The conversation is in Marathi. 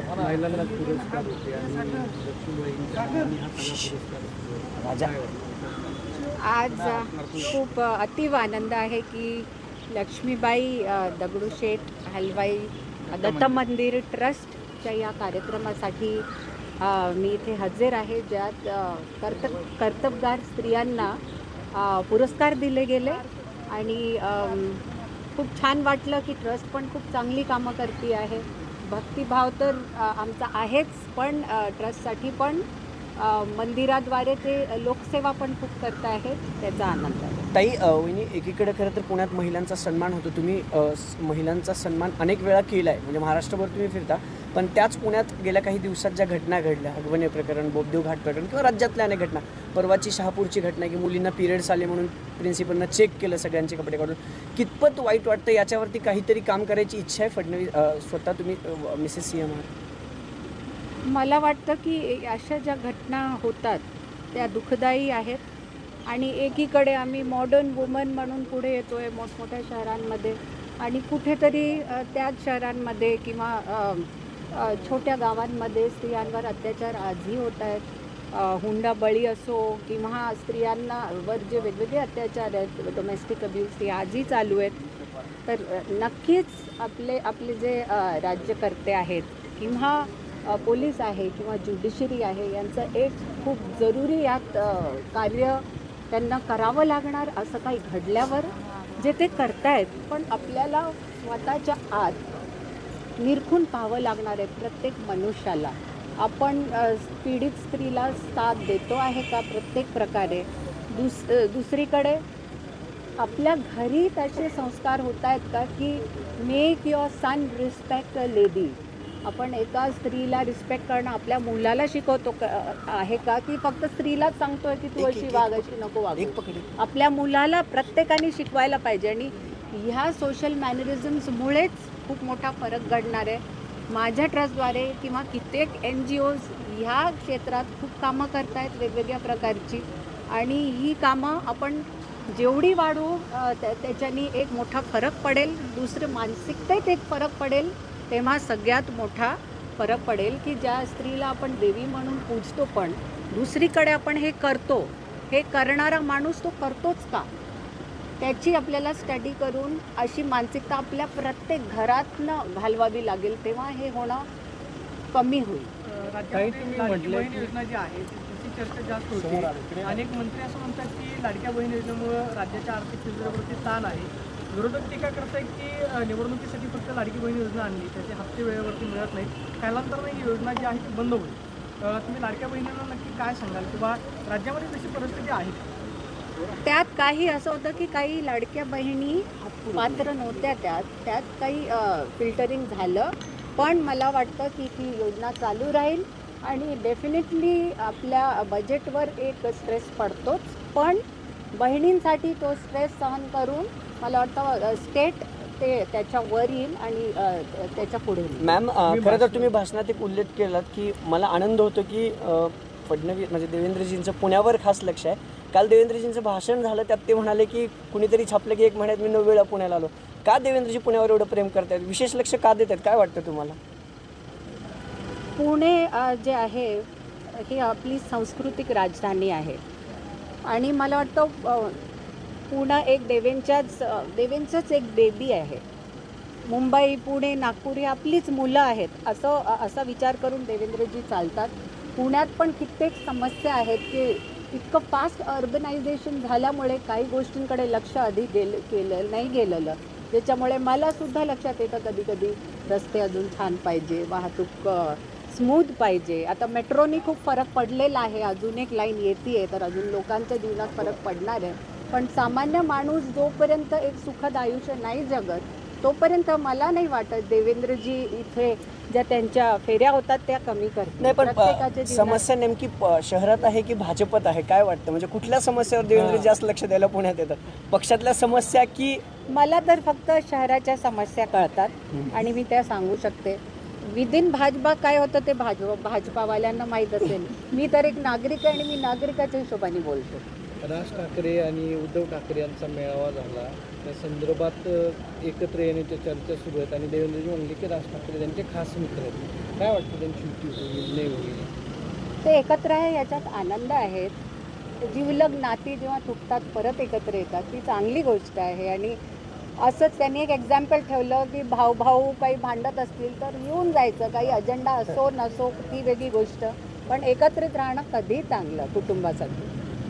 महिलांना पुरस्कार होते आणि हा आज खूप अतीव आनंद आहे की लक्ष्मीबाई दगडूशेठ हलवाई दत्त मंदिर. ट्रस्टच्या या कार्यक्रमासाठी मी इथे हजर आहे ज्यात अ, कर्तब कर्तबगार स्त्रियांना पुरस्कार दिले गेले आणि खूप छान वाटलं की ट्रस्ट पण खूप चांगली कामं करते आहे. भक्तिभाव तर आमचा आहेच पण ट्रस्टसाठी पण मंदिराद्वारे ते लोकसेवा पण खूप करत आहेत त्याचा आनंद आहे. ताई अ, वहिनी एकीकडे खरं तर पुण्यात महिलांचा सन्मान होतो. तुम्ही महिलांचा सन्मान अनेक वेळा केला आहे म्हणजे महाराष्ट्रभर तुम्ही फिरता पण त्याच पुण्यात गेल्या काही दिवसात ज्या घटना घडल्या हगवणे प्रकरण बोबदेव घाट प्रकरण किंवा राज्यातल्या अनेक घटना परवाची शहापूरची घटना की मुलींना पिरियड्स आले म्हणून प्रिन्सिपलनं चेक केलं सगळ्यांचे कपडे काढून कितपत वाईट वाटतं याच्यावरती काहीतरी काम करायची इच्छा आहे फडणवीस स्वतः तुम्ही मिसेस सी एम आर मला वाटतं की अशा ज्या घटना होतात त्या दुःखदायी आहेत. आणि एकीकडे आम्ही मॉडर्न वुमन म्हणून पुढे येतो आहे मोठमोठ्या शहरांमध्ये. आणि कुठेतरी त्याच शहरांमध्ये किंवा छोट्या गावांमध्ये स्त्रियांवर अत्याचार आजही होत आहेत. हुंडा हुंडाबळी असो किंवा स्त्रियांना वर जे वेगवेगळे अत्याचार आहेत डोमेस्टिक अब्यूज ते आजही चालू आहेत. तर नक्कीच आपले आपले जे राज्यकर्ते आहेत किंवा पोलीस आहे किंवा ज्युडिशरी आहे यांचं एक खूप जरुरी यात कार्य त्यांना करावं लागणार असं काही घडल्यावर जे ते करतायत पण आपल्याला स्वतःच्या आत निरखून पाहावं लागणार आहे प्रत्येक मनुष्याला. आपण पीडित स्त्रीला साथ देतो आहे का प्रत्येक प्रकारे? दुस दुसरीकडे आपल्या घरी त्याचे संस्कार होत आहेत का की make your son respect a lady आपण एका स्त्रीला रिस्पेक्ट करणं आपल्या मुलाला शिकवतो क- आहे का? की फक्त स्त्रीलाच सांगतोय की तू अशी एक- वाग एक अशी नको वागू. आपल्या मुलाला प्रत्येकाने शिकवायला पाहिजे आणि ह्या सोशल मॅनरिझम्समुळेच खूप मोठा फरक घडणार आहे. माझ्या ट्रस्टद्वारे किंवा कित्येक एन जी ओज ह्या क्षेत्रात खूप कामं करतायत वेगवेगळ्या प्रकारची. आणि ही कामं आपण जेवढी त्या त्याच्यानी एक मोठा फरक पडेल. दुसरं मानसिकतेत एक फरक पडेल. तेव्हा सगळ्यात मोठा फरक पडेल की ज्या स्त्रीला आपण देवी म्हणून पूजतो पण दुसरीकडे आपण हे करतो हे करणारा माणूस तो करतोच का? त्याची आपल्याला स्टडी करून अशी मानसिकता आपल्या प्रत्येक घरातनं घालवावी लागेल तेव्हा हे होणं कमी होईल. योजना जी आहे चर्चा जास्त होते. अनेक मंत्री असं म्हणतात की लाडक्या बहीण योजनेमुळं राज्याच्या आर्थिक स्थितीवरती ताण आहे. विरोधक टीका करतायत की निवडणुकीसाठी फक्त लाडकी बहीण योजना आणली त्याचे हप्ते वेळेवरती मिळत नाहीत. कालांतराने ही योजना जी आहे ती बंद होईल. तुम्ही लाडक्या बहिणींना नक्की काय सांगाल? किंवा राज्यामध्ये तशी परिस्थिती आहे? त्यात काही असं होतं की काही लाडक्या बहिणी पात्र नव्हत्या त्यात. त्यात काही फिल्टरिंग झालं. पण मला वाटतं की ती योजना चालू राहील आणि डेफिनेटली आपल्या बजेटवर एक स्ट्रेस पडतोच. पण बहिणींसाठी तो स्ट्रेस सहन करून मला वाटतं स्टेट ते त्याच्यावर येईल आणि त्याच्या पुढे येईल. मॅम खरं तर भाषण- तुम्ही भाषणात एक उल्लेख केलात की मला आनंद होतो की फडणवीस म्हणजे देवेंद्रजींचं पुण्यावर खास लक्ष आहे. काल देवेंद्रजींचं भाषण झालं त्यात ते म्हणाले की कुणीतरी छापलं की एक महिन्यात मी नऊ वेळा पुण्याला आलो. का देवेंद्रजी पुण्यावर एवढं प्रेम करतायत? विशेष लक्ष का देत आहेत काय वाटतं तुम्हाला? पुणे जे आहे ही आपली सांस्कृतिक राजधानी आहे. आणि मला वाटतं अ, पुणे एक देवेंच्याच देवेंचंच एक बेबी आहे. मुंबई पुणे नागपूर ही आपलीच मुलं आहेत असं असा विचार करून देवेंद्रजी चालतात. पुण्यात पण कित्येक समस्या आहेत की इतकं फास्ट अर्बनायझेशन झाल्यामुळे काही गोष्टींकडे लक्ष आधी गेलं केलं नाही गेलेलं. ज्याच्यामुळे मलासुद्धा लक्षात येतं कधी कधी रस्ते अजून छान पाहिजे वाहतूक स्मूथ पाहिजे. आता मेट्रोनी खूप फरक पडलेला आहे. अजून एक लाईन येते आहे तर अजून लोकांच्या जीवनात फरक पडणार आहे. पण सामान्य माणूस जोपर्यंत एक सुखद आयुष्य नाही जगत तोपर्यंत मला नाही वाटत देवेंद्रजी इथे ज्या त्यांच्या फेऱ्या होतात त्या कमी करतील. नाही पण समस्या नेमकी शहरात आहे की भाजपत आहे? काय वाटतं? म्हणजे कुठल्या समस्यावर देवेंद्र. जास्त लक्ष द्यायला पुण्यात येतात? पक्षातल्या समस्या की मला तर फक्त शहराच्या समस्या कळतात आणि मी त्या सांगू शकते. विदिन भाजपा काय होतं ते भाजपा भाजपावाल्यांना माहीत असेल. मी तर एक नागरिक आहे आणि मी नागरिकाच्या हिशोबाने बोलतो. राज ठाकरे आणि उद्धव ठाकरे यांचा मेळावा झाला. त्या संदर्भात एकत्र येण्याच्या चर्चा सुरू आहेत आणि देवेंद्रजी म्हणले की राज ठाकरे त्यांचे खास मित्र आहेत. काय वाटतं त्यांची युती होईल नाही होईल? ते एकत्र आहे याच्यात आनंद आहेत जीवलग नाती जेव्हा तुटतात परत एकत्र येतात ती चांगली गोष्ट आहे. आणि असंच त्यांनी एक एक्झाम्पल ठेवलं की भाऊ भाऊ काही भांडत असतील तर येऊन जायचं. काही अजेंडा असो नसो ती वेगळी गोष्ट. पण एकत्रित राहणं कधीही चांगलं कुटुंबासाठी.